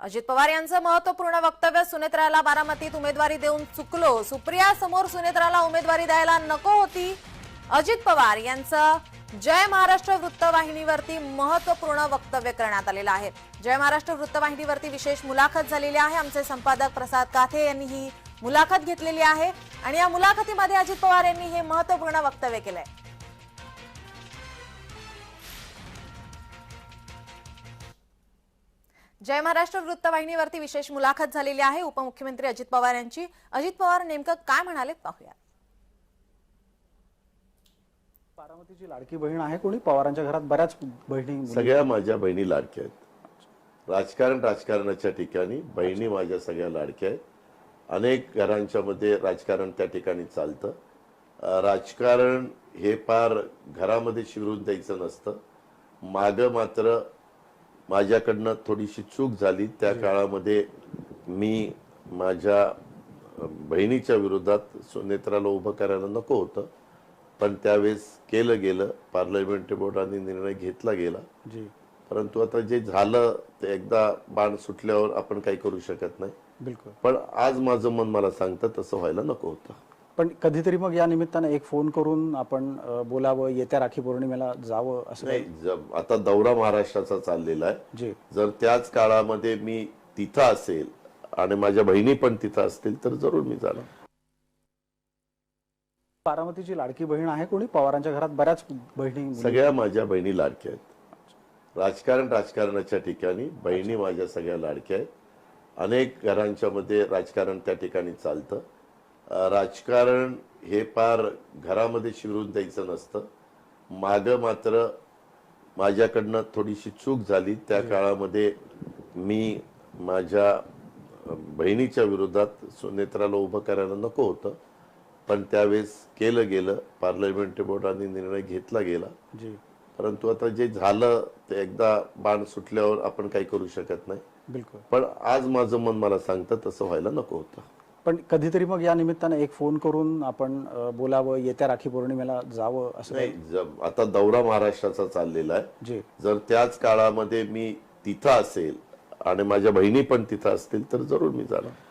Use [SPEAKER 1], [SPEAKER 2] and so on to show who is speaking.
[SPEAKER 1] अजित पवार यांचं महत्त्वपूर्ण वक्तव्य सुनेत्राला बारामतीत उमेदवारी देऊन चुकलो. सुप्रिया समोर सुनेत्राला उमेदवारी द्यायला नको होती अजित पवार यांचं. जय महाराष्ट्र वृत्तवाहिनीवरती महत्त्वपूर्ण वक्तव्य करण्यात आलेलं आहे. जय महाराष्ट्र वृत्तवाहिनीवरती विशेष मुलाखत झालेली आहे. आमचे संपादक प्रसाद काथे यांनी ही मुलाखत घेतलेली आहे. आणि या मुलाखतीमध्ये अजित पवार यांनी हे महत्त्वपूर्ण वक्तव्य केलंय. जय महाराष्ट्र वृत्तवाहिनीवरती विशेष मुलाखत झालेली आहे उपमुख्यमंत्री अजित पवार यांची. अजित पवार नेमकं काय म्हणाले पाहूया.
[SPEAKER 2] बारामतीची लाडकी बहीण आहे कोणी? पवारांच्या घरात बऱ्याच बहिणी
[SPEAKER 3] सगळ्या माझ्या बहिणी लाडक्या आहेत. राजकारण राजकारणाच्या ठिकाणी बहिणी माझ्या सगळ्या लाडक्या आहेत. अनेक घरांच्या मध्ये राजकारण त्या ठिकाणी चालतं. राजकारण हे फार घरामध्ये शिरून द्यायचं नसतं. माग मात्र माझ्याकडनं थोडीशी चूक झाली. त्या काळामध्ये मी माझ्या बहिणीच्या विरोधात सुनेत्राला उभं करायला नको होतं. पण त्यावेळेस केलं गेलं. पार्लमेंटरी बोर्डाने निर्णय घेतला गेला.
[SPEAKER 2] जी.
[SPEAKER 3] परंतु आता जे झालं ते एकदा बाण सुटल्यावर आपण काही करू शकत नाही.
[SPEAKER 2] बिलकुल.
[SPEAKER 3] पण आज माझं मन मला सांगतं तसं व्हायला नको होतं.
[SPEAKER 2] पण कधीतरी मग या निमित्तानं एक फोन करून आपण अ, बोलावं येत्या राखी पौर्णिमेला जावं असं
[SPEAKER 3] नाही ज- आता दौरा महाराष्ट्राचा चाललेला आहे.
[SPEAKER 2] जी.
[SPEAKER 3] जर त्याच काळामध्ये मी तिथं असेल आणि माझ्या बहिणी पण तिथं असतील तर जरूर मी जाणार.
[SPEAKER 2] बारामतीची लाडकी बहीण आहे कोणी? पवारांच्या घरात बऱ्याच बहिणी मुली-
[SPEAKER 3] सगळ्या माझ्या बहिणी लाडक्या आहेत. राजकारण राजकारणाच्या ठिकाणी बहिणी माझ्या सगळ्या लाडक्या आहेत. अनेक घरांच्या मध्ये राजकारण त्या ठिकाणी चालतं. राजकारण हे फार घरामध्ये शिरून द्यायचं नसतं. माग मात्र माझ्याकडनं थोडीशी चूक झाली. त्या काळामध्ये मी माझ्या बहिणीच्या विरोधात सुनेत्राला उभं करायला नको होतं. पण त्यावेळेस केलं गेलं. पार्लमेंटरी बोर्डाने निर्णय घेतला गेला.
[SPEAKER 2] जी.
[SPEAKER 3] परंतु आता जे झालं ते एकदा बाण सुटल्यावर आपण काही करू शकत नाही.
[SPEAKER 2] बिलकुल.
[SPEAKER 3] पण आज माझं मन मला सांगतं तसं व्हायला नको होतं.
[SPEAKER 2] पण कधीतरी मग या निमित्तानं एक फोन करून आपण अ, बोलावं येत्या राखी पौर्णिमेला जावं असं
[SPEAKER 3] नाही ज- आता दौरा महाराष्ट्राचा चाललेला आहे.
[SPEAKER 2] जी.
[SPEAKER 3] जर त्याच काळामध्ये मी तिथं असेल आणि माझ्या बहिणी पण तिथं असतील तर जरूर मी जाणार.